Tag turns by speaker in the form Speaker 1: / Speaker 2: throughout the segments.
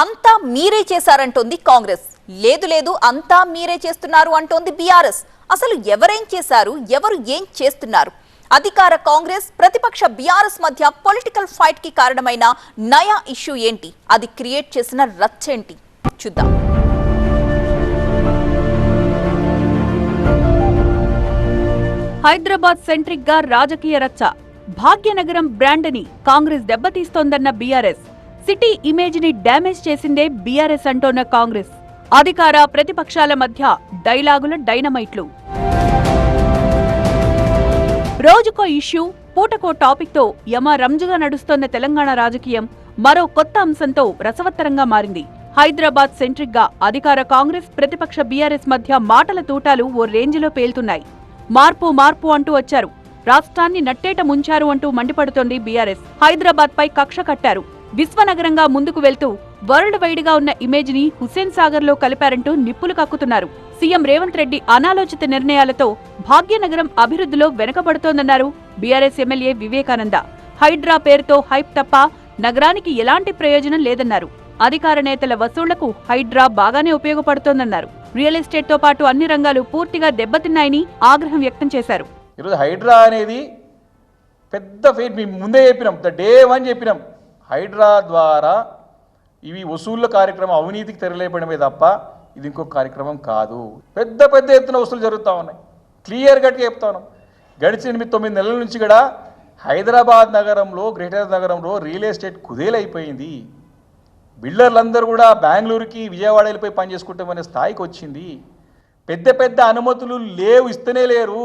Speaker 1: అంతా మీరే చేశారంటోంది కాంగ్రెస్. లేదు లేదు అంతా మీరే చేస్తున్నారు అంటోంది బీఆర్ఎస్. అసలు ఎవరేం చేశారు? ఎవరు ఏం చేస్తున్నారు? అధికార కాంగ్రెస్ ప్రతిపక్ష బీఆర్ఎస్ మధ్య పొలిటికల్ ఫైట్కి కారణమైన నయా ఇష్యూ ఏంటి? అది క్రియేట్ చేసిన రచ్చేంటి? చూద్దాం.
Speaker 2: హైదరాబాద్ సెంట్రిక్గా రాజకీయ రచ్చ. భాగ్యనగరం బ్రాండ్ని కాంగ్రెస్ దెబ్బతీస్తోందన్న బీఆర్ఎస్. సిటీ ఇమేజ్ని డ్యామేజ్ చేసిందే బీఆర్ఎస్ అంటోన్న కాంగ్రెస్. అధికార ప్రతిపక్షాల మధ్య డైలాగుల డైనమైట్లు. రోజుకో ఇష్యూ పూటకో టాపిక్తో యమ రంజుగా నడుస్తోన్న తెలంగాణ రాజకీయం మరో కొత్త అంశంతో రసవత్తరంగా మారింది. హైదరాబాద్ సెంట్రిక్గా అధికార కాంగ్రెస్ ప్రతిపక్ష బీఆర్ఎస్ మధ్య మాటల తూటాలు ఓ రేంజ్లో పేలుతున్నాయి. మార్పు మార్పు అంటూ వచ్చారు. రాష్ట్రాన్ని నట్టేట ముంచారు అంటూ మండిపడుతోంది బీఆర్ఎస్. హైదరాబాద్ పై కక్ష కట్టారు. విశ్వనగరంగా ముందుకు వెళ్తూ వరల్డ్ వైడ్గా ఉన్న ఇమేజ్ని హుస్సేన్ సాగర్లో కలిపారంటూ నిప్పులు కక్కుతున్నారు. సీఎం రేవంత్ రెడ్డి అనాలోచిత నిర్ణయాలతో భాగ్యనగరం అభివృద్ధిలో వెనకబడుతోందన్నారు బీఆర్ఎస్ ఎమ్మెల్యే వివేకానంద. హైడ్రా పేరుతో హైప్ తప్ప నగరానికి ఎలాంటి ప్రయోజనం లేదన్నారు. అధికార నేతల వసూళ్ళకు హైడ్రా బాగానే ఉపయోగపడుతోందన్నారు. రియల్ ఎస్టేట్తో పాటు అన్ని రంగాలు పూర్తిగా దెబ్బతిన్నాయని ఆగ్రహం వ్యక్తం చేశారు.
Speaker 3: ఈరోజు హైడ్రా అనేది పెద్ద ఫెయిట్. మేము ముందే చెప్పినాం. డే వన్ చెప్పినాం. హైడ్రా ద్వారా ఇవి వసూళ్ళ కార్యక్రమం అవినీతికి తెరలేపడమే తప్ప ఇది ఇంకొక కార్యక్రమం కాదు. పెద్ద పెద్ద ఎత్తున వసూలు జరుగుతూ ఉన్నాయి. క్లియర్ కట్గా చెప్తా గడిచిన ఎనిమిది తొమ్మిది నెలల నుంచి కూడా హైదరాబాద్ నగరంలో గ్రేటర్ నగరంలో రియల్ ఎస్టేట్ కుదేలైపోయింది. బిల్డర్లందరూ కూడా బెంగళూరుకి విజయవాడ వెళ్ళిపోయి పని చేసుకుంటామనే స్థాయికి వచ్చింది. పెద్ద పెద్ద అనుమతులు లేవు ఇస్తేనే లేరు.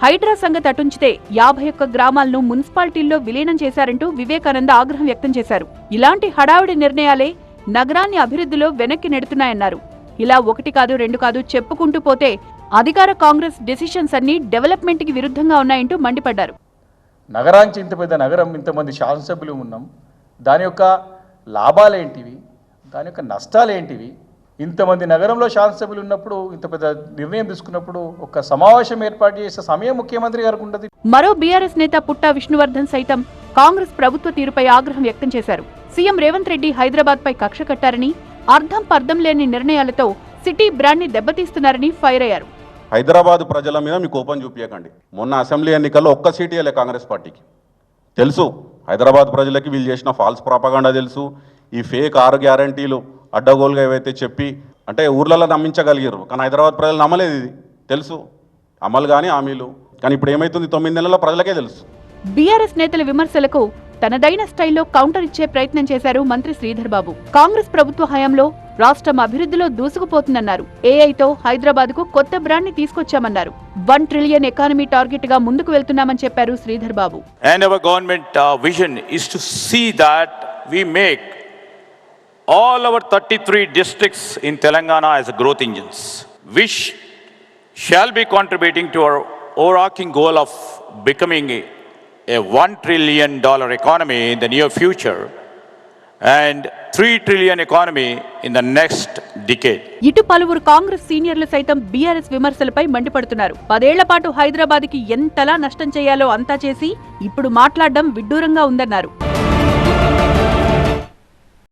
Speaker 2: హైడ్రా సంగతి అటుంచితే యాభై ఒక్క గ్రామాలను మున్సిపాలిటీల్లో విలీనం చేశారంటూ వివేకానంద ఆగ్రహం వ్యక్తం చేశారు. ఇలాంటి హడావిడి నిర్ణయాలే నగరాన్ని అభివృద్ధిలో వెనక్కి నెడుతున్నాయన్నారు. ఇలా ఒకటి కాదు రెండు కాదు చెప్పుకుంటూ పోతే అధికార కాంగ్రెస్ డెసిషన్స్ అన్ని డెవలప్మెంట్కి విరుద్ధంగా ఉన్నాయంటూ మండిపడ్డారు.
Speaker 3: నగరానికి ఇంత పెద్ద నగరం ఇంతమంది శాసనసభ్యులు ఉన్నాం. దాని యొక్క లాభాలేంటివి? దాని యొక్క నష్టాలేంటివి? ఇంతమంది నగరంలో శాసనసభ్యులు ఉన్నప్పుడు ఇంత పెద్ద నిర్ణయం తీసుకున్నప్పుడు ఒక సమావేశం ఏర్పాటు చేసే సమయం ముఖ్యమంత్రి గారికి ఉంటుంది
Speaker 2: మరో బీఆర్ఎస్ నేత పుట్టా విష్ణువర్ధన్ సైతం కాంగ్రెస్ ప్రభుత్వ తీరుపై ఆగ్రహం వ్యక్తం చేశారు. సీఎం రేవంత్ రెడ్డి హైదరాబాద్ పై కక్ష కట్టారని అర్థం పర్థం లేని నిర్ణయాలతో సిటీ బ్రాండ్ని దెబ్బతీస్తున్నారని ఫైర్ అయ్యారు.
Speaker 4: హైదరాబాద్ ప్రజల మీద మీ కోపం చూపించకండి మొన్న అసెంబ్లీ ఎన్నికల్లో ఒక్క సీటు ఇవ్వలే కాంగ్రెస్ పార్టీకి. తెలుసు హైదరాబాద్ ప్రజలకి వీళ్ళు చేసిన ఫాల్స్ ప్రాపగాండా తెలుసు ఈ ఫేక్ ఆరు గ్యారంటీలు అడ్డగోలుగా ఏవైతే చెప్పి అంటే ఊర్లలో నమ్మించగలిగారు కానీ హైదరాబాద్ ప్రజలు నమ్మలేదు ఇది. తెలుసు. అమలు కానీ హామీలు. కానీ ఇప్పుడు ఏమైతుంది? తొమ్మిది నెలల ప్రజలకే తెలుసు.
Speaker 2: బీఆర్ఎస్ నేతల విమర్శలకు తనదైన స్టైల్లో కౌంటర్ ఇచ్చే ప్రయత్నం చేశారు మంత్రి శ్రీధర్ బాబు. కాంగ్రెస్ ప్రభుత్వ హయాంలో రాష్ట్రం అభివృద్ధిలో దూసుకుపోతుందన్నారు. ఏఐతో హైదరాబాద్కు కొత్త బ్రాండ్ని తీసుకొచ్చామన్నారు. వన్ ట్రిలియన్ ఎకానమీ టార్గెట్గా ముందుకు వెళ్తున్నామని చెప్పారు శ్రీధర్ బాబు.
Speaker 5: And our government uh, vision is to see that we make all our 33 districts in Telangana as growth engines, which shall be contributing to our overarching goal of becoming a, a $1 trillion economy in the near future and 3 trillion economy in the next decade.
Speaker 2: ఇటు పలువురు కాంగ్రెస్ సీనియర్లు సైతం BRS విమర్శలపై మండిపడుతున్నారు పదేళ్ళ పాటు హైదరాబాద్కి ఎంతలా నష్టం చేయాలో అంతా చేసి ఇప్పుడు మాట్లాడడం విడ్డూరంగా ఉందన్నారు